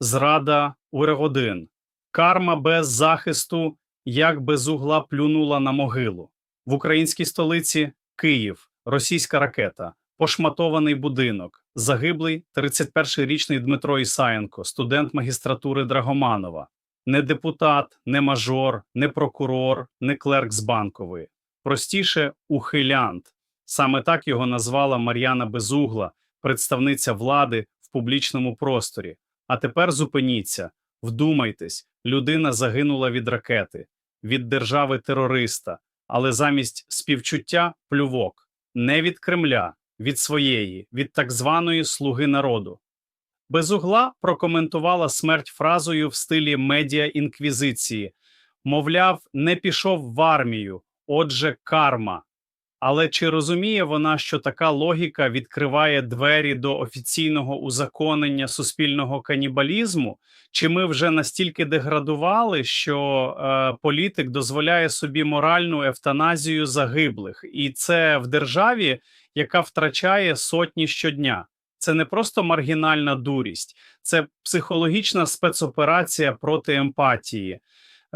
зрада Урегодин, карма без захисту, як без угла плюнула на могилу. В українській столиці Київ, російська ракета, пошматований будинок, загиблий 31-річний Дмитро Ісаєнко, студент магістратури Драгоманова, не депутат, не мажор, не прокурор, не клерк з банкової. Простіше ухилянт. Саме так його назвала Мар'яна Безугла, представниця влади в публічному просторі. А тепер зупиніться, вдумайтесь, людина загинула від ракети, від держави терориста, але замість співчуття плювок не від Кремля, від своєї, від так званої слуги народу. Безугла прокоментувала смерть фразою в стилі медіа інквізиції, мовляв, не пішов в армію, отже, карма. Але чи розуміє вона, що така логіка відкриває двері до офіційного узаконення суспільного канібалізму? Чи ми вже настільки деградували, що е, політик дозволяє собі моральну евтаназію загиблих, і це в державі, яка втрачає сотні щодня? Це не просто маргінальна дурість, це психологічна спецоперація проти емпатії.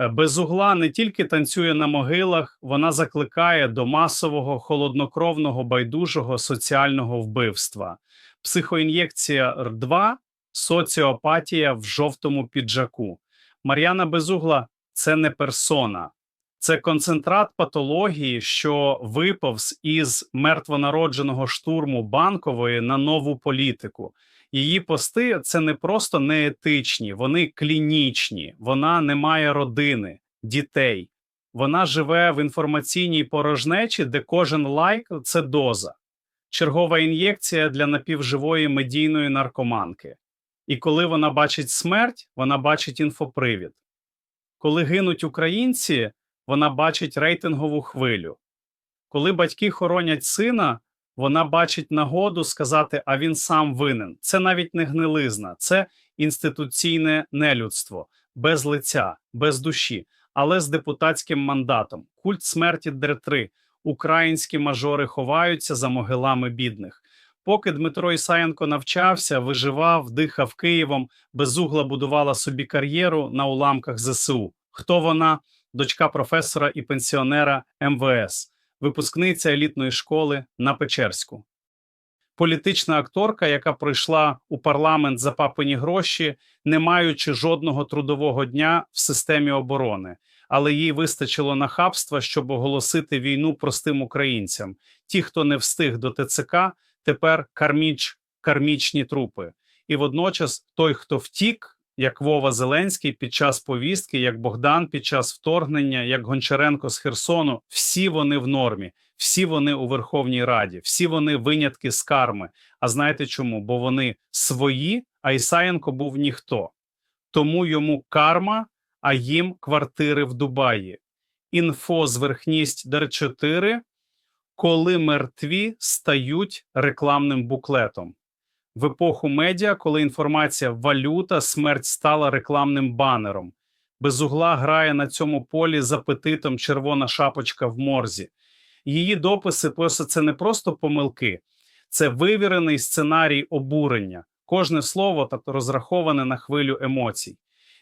Е, Безугла не тільки танцює на могилах, вона закликає до масового холоднокровного байдужого соціального вбивства. Психоін'єкція Р2 соціопатія в жовтому піджаку. Мар'яна Безугла це не персона, це концентрат патології, що виповз із мертвонародженого штурму банкової на нову політику. Її пости це не просто неетичні, вони клінічні. Вона не має родини, дітей. Вона живе в інформаційній порожнечі, де кожен лайк це доза, чергова ін'єкція для напівживої медійної наркоманки. І коли вона бачить смерть, вона бачить інфопривід. Коли гинуть українці, вона бачить рейтингову хвилю. Коли батьки хоронять сина, вона бачить нагоду сказати, а він сам винен. Це навіть не гнилизна, це інституційне нелюдство, без лиця, без душі, але з депутатським мандатом. Культ смерті Др3. Українські мажори ховаються за могилами бідних. Поки Дмитро Ісаєнко навчався, виживав, дихав Києвом, безугла будувала собі кар'єру на уламках ЗСУ. Хто вона? Дочка професора і пенсіонера МВС випускниця елітної школи на Печерську. Політична акторка, яка прийшла у парламент за папині гроші, не маючи жодного трудового дня в системі оборони, але їй вистачило нахабства, щоб оголосити війну простим українцям. Ті, хто не встиг до ТЦК, тепер карміч, кармічні трупи. І водночас той, хто втік, як Вова Зеленський під час повістки, як Богдан під час вторгнення, як Гончаренко з Херсону, всі вони в нормі, всі вони у Верховній Раді, всі вони винятки з карми. А знаєте чому? Бо вони свої, а Ісаєнко був ніхто. Тому йому карма, а їм квартири в Дубаї. Інфо зверхність Дер4, коли мертві стають рекламним буклетом в епоху медіа, коли інформація валюта, смерть стала рекламним банером. Безугла грає на цьому полі з апетитом червона шапочка в морзі. Її дописи просто це не просто помилки, це вивірений сценарій обурення. Кожне слово так розраховане на хвилю емоцій.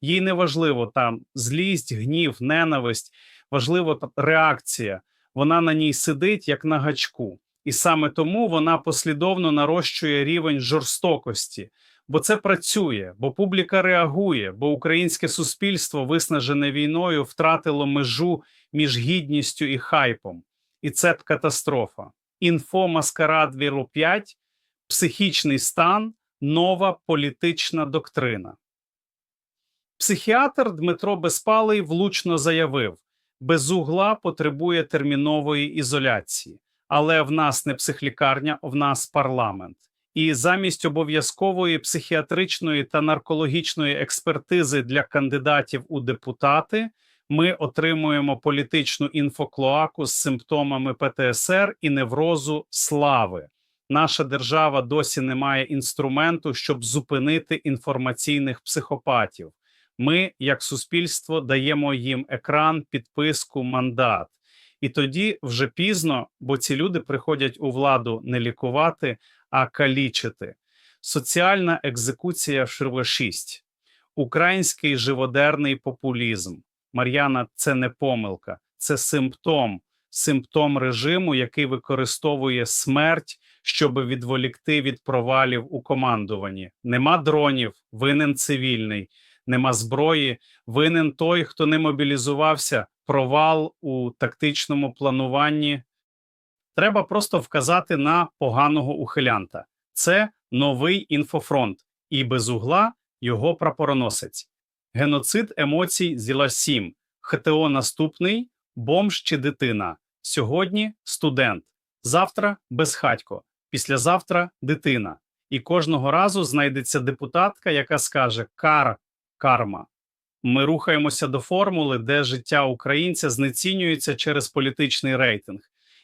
Їй не важливо там злість, гнів, ненависть, важливо реакція. Вона на ній сидить як на гачку. І саме тому вона послідовно нарощує рівень жорстокості, бо це працює, бо публіка реагує, бо українське суспільство, виснажене війною, втратило межу між гідністю і хайпом. І це катастрофа. Інфо маскарад віру 5, психічний стан, нова політична доктрина. Психіатр Дмитро Безпалий влучно заявив: безугла потребує термінової ізоляції але в нас не психлікарня, в нас парламент. І замість обов'язкової психіатричної та наркологічної експертизи для кандидатів у депутати ми отримуємо політичну інфоклоаку з симптомами ПТСР і неврозу слави. Наша держава досі не має інструменту, щоб зупинити інформаційних психопатів. Ми, як суспільство, даємо їм екран, підписку, мандат. І тоді вже пізно, бо ці люди приходять у владу не лікувати, а калічити. Соціальна екзекуція Шрве 6. український живодерний популізм. Мар'яна, це не помилка, це симптом, симптом режиму, який використовує смерть, щоб відволікти від провалів у командуванні. Нема дронів, винен цивільний, нема зброї, винен той, хто не мобілізувався, провал у тактичному плануванні. Треба просто вказати на поганого ухилянта. Це новий інфофронт, і без угла його прапороносець. Геноцид емоцій зіла 7. ХТО наступний, бомж чи дитина. Сьогодні студент, завтра безхатько, післязавтра дитина. І кожного разу знайдеться депутатка, яка скаже кар, карма. Ми рухаємося до формули, де життя українця знецінюється через політичний рейтинг.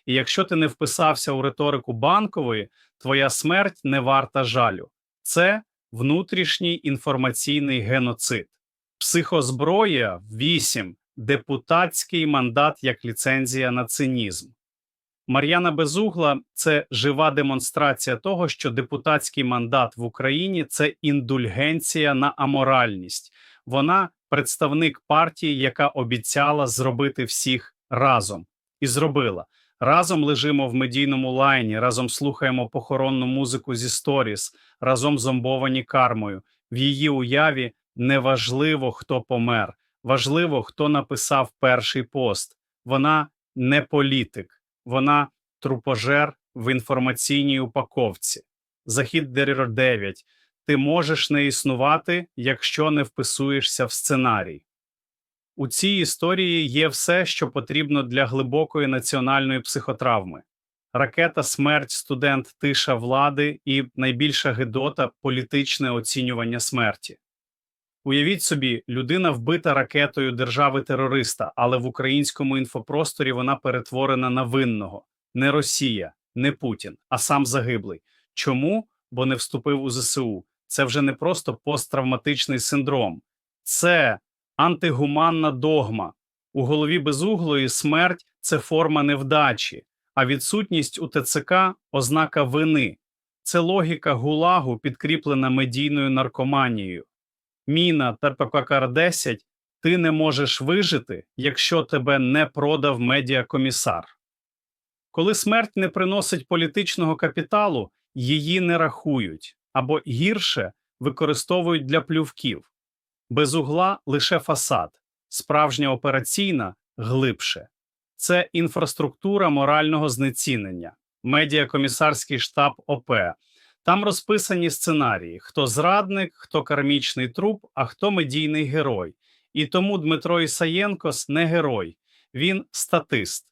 І якщо ти не вписався у риторику банкової, твоя смерть не варта жалю. Це внутрішній інформаційний геноцид. Психозброя 8. Депутатський мандат як ліцензія на цинізм. Мар'яна Безугла це жива демонстрація того, що депутатський мандат в Україні це індульгенція на аморальність. Вона представник партії, яка обіцяла зробити всіх разом, і зробила. Разом лежимо в медійному лайні, разом слухаємо похоронну музику зі сторіс, разом зомбовані кармою. В її уяві неважливо, хто помер, важливо, хто написав перший пост. Вона не політик, вона трупожер в інформаційній упаковці. Захід Дерір 9. Ти можеш не існувати, якщо не вписуєшся в сценарій. У цій історії є все, що потрібно для глибокої національної психотравми. Ракета, смерть, студент, тиша влади і найбільша гидота політичне оцінювання смерті. Уявіть собі, людина вбита ракетою держави-терориста, але в українському інфопросторі вона перетворена на винного. Не Росія, не Путін, а сам загиблий. Чому? Бо не вступив у ЗСУ. Це вже не просто посттравматичний синдром, це антигуманна догма. У голові безуглої смерть це форма невдачі, а відсутність у ТЦК ознака вини. Це логіка гулагу, підкріплена медійною наркоманією. Міна ТРПКР 10 ти не можеш вижити, якщо тебе не продав медіакомісар. Коли смерть не приносить політичного капіталу, її не рахують або гірше використовують для плювків. Без угла лише фасад, справжня операційна глибше. Це інфраструктура морального знецінення, медіакомісарський штаб ОП. Там розписані сценарії: хто зрадник, хто кармічний труп, а хто медійний герой. І тому Дмитро Ісаєнкос не герой, він статист.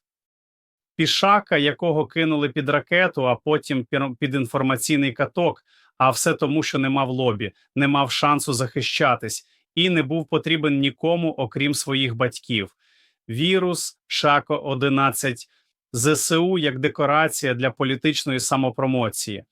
Пішака, якого кинули під ракету, а потім під інформаційний каток, а все тому, що не мав лобі, не мав шансу захищатись і не був потрібен нікому, окрім своїх батьків. Вірус, Шако 11 ЗСУ як декорація для політичної самопромоції.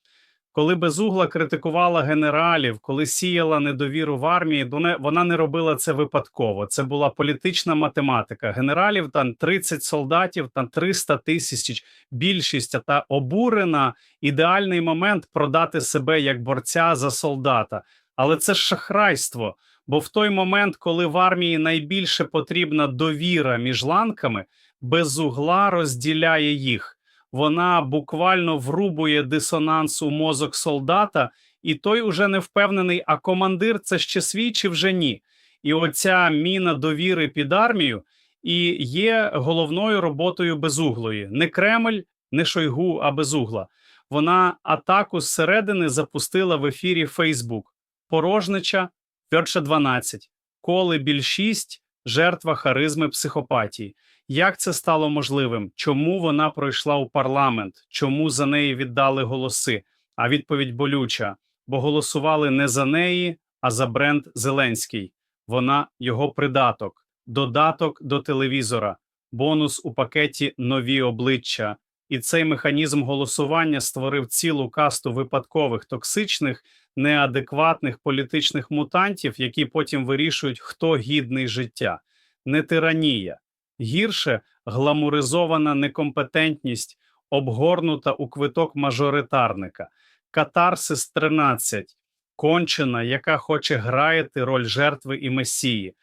Коли безугла критикувала генералів, коли сіяла недовіру в армії, вона не робила це випадково. Це була політична математика. Генералів там 30 солдатів, там 300 тисяч, більшість та обурена. Ідеальний момент продати себе як борця за солдата. Але це шахрайство. Бо в той момент, коли в армії найбільше потрібна довіра між ланками, безугла розділяє їх вона буквально врубує дисонанс у мозок солдата, і той уже не впевнений, а командир це ще свій чи вже ні. І оця міна довіри під армію і є головною роботою безуглої. Не Кремль, не Шойгу, а безугла. Вона атаку зсередини запустила в ефірі Фейсбук. Порожнича, Фьорша 12, коли більшість жертва харизми психопатії. Як це стало можливим? Чому вона пройшла у парламент? Чому за неї віддали голоси? А відповідь болюча: бо голосували не за неї, а за бренд Зеленський. Вона його придаток, додаток до телевізора, бонус у пакеті нові обличчя. І цей механізм голосування створив цілу касту випадкових токсичних, неадекватних політичних мутантів, які потім вирішують, хто гідний життя, не тиранія гірше гламуризована некомпетентність, обгорнута у квиток мажоритарника, катарсис 13. кончена, яка хоче грати роль жертви і месії.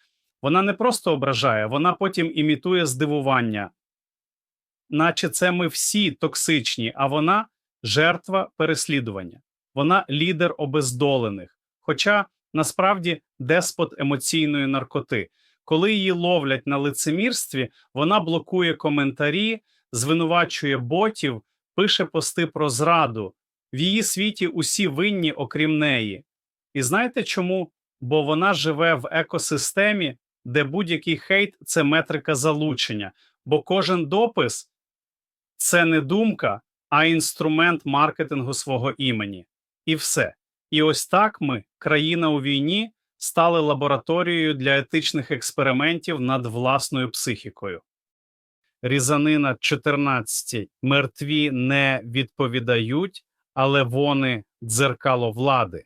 Вона не просто ображає, вона потім імітує здивування, наче це ми всі токсичні, а вона жертва переслідування. Вона лідер обездолених. Хоча насправді деспот емоційної наркоти. Коли її ловлять на лицемірстві, вона блокує коментарі, звинувачує ботів, пише пости про зраду. В її світі усі винні, окрім неї. І знаєте чому? Бо вона живе в екосистемі, де будь-який хейт це метрика залучення, бо кожен допис це не думка, а інструмент маркетингу свого імені. І все. І ось так ми, країна у війні, стали лабораторією для етичних експериментів над власною психікою. Різанина 14. Мертві не відповідають, але вони дзеркало влади.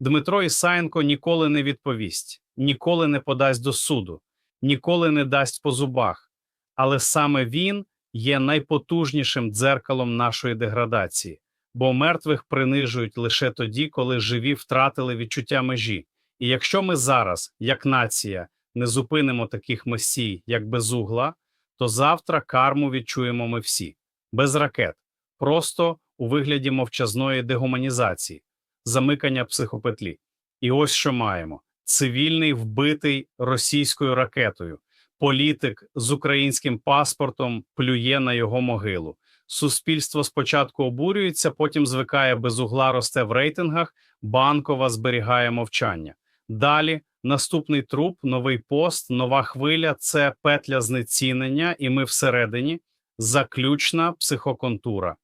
Дмитро Ісаєнко ніколи не відповість, ніколи не подасть до суду, ніколи не дасть по зубах. Але саме він є найпотужнішим дзеркалом нашої деградації, бо мертвих принижують лише тоді, коли живі втратили відчуття межі. І якщо ми зараз, як нація, не зупинимо таких месій, як безугла, то завтра карму відчуємо ми всі без ракет, просто у вигляді мовчазної дегуманізації, замикання психопетлі. І ось що маємо: цивільний вбитий російською ракетою, політик з українським паспортом плює на його могилу. Суспільство спочатку обурюється, потім звикає без угла росте в рейтингах, банкова зберігає мовчання. Далі наступний труп, новий пост, нова хвиля це петля знецінення, і ми всередині заключна психоконтура.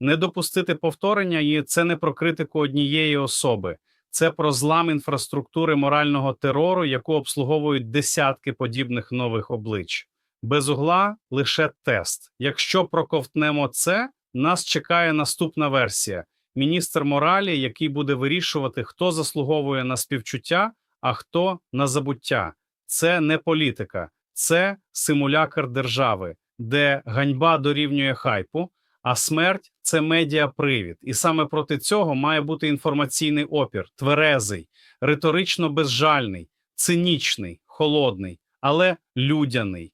Не допустити повторення і це не про критику однієї особи, це про злам інфраструктури морального терору, яку обслуговують десятки подібних нових облич. Без угла лише тест. Якщо проковтнемо це, нас чекає наступна версія: міністр моралі, який буде вирішувати, хто заслуговує на співчуття, а хто на забуття. Це не політика, це симулякр держави, де ганьба дорівнює хайпу, а смерть це медіапривід. І саме проти цього має бути інформаційний опір, тверезий, риторично безжальний, цинічний, холодний, але людяний.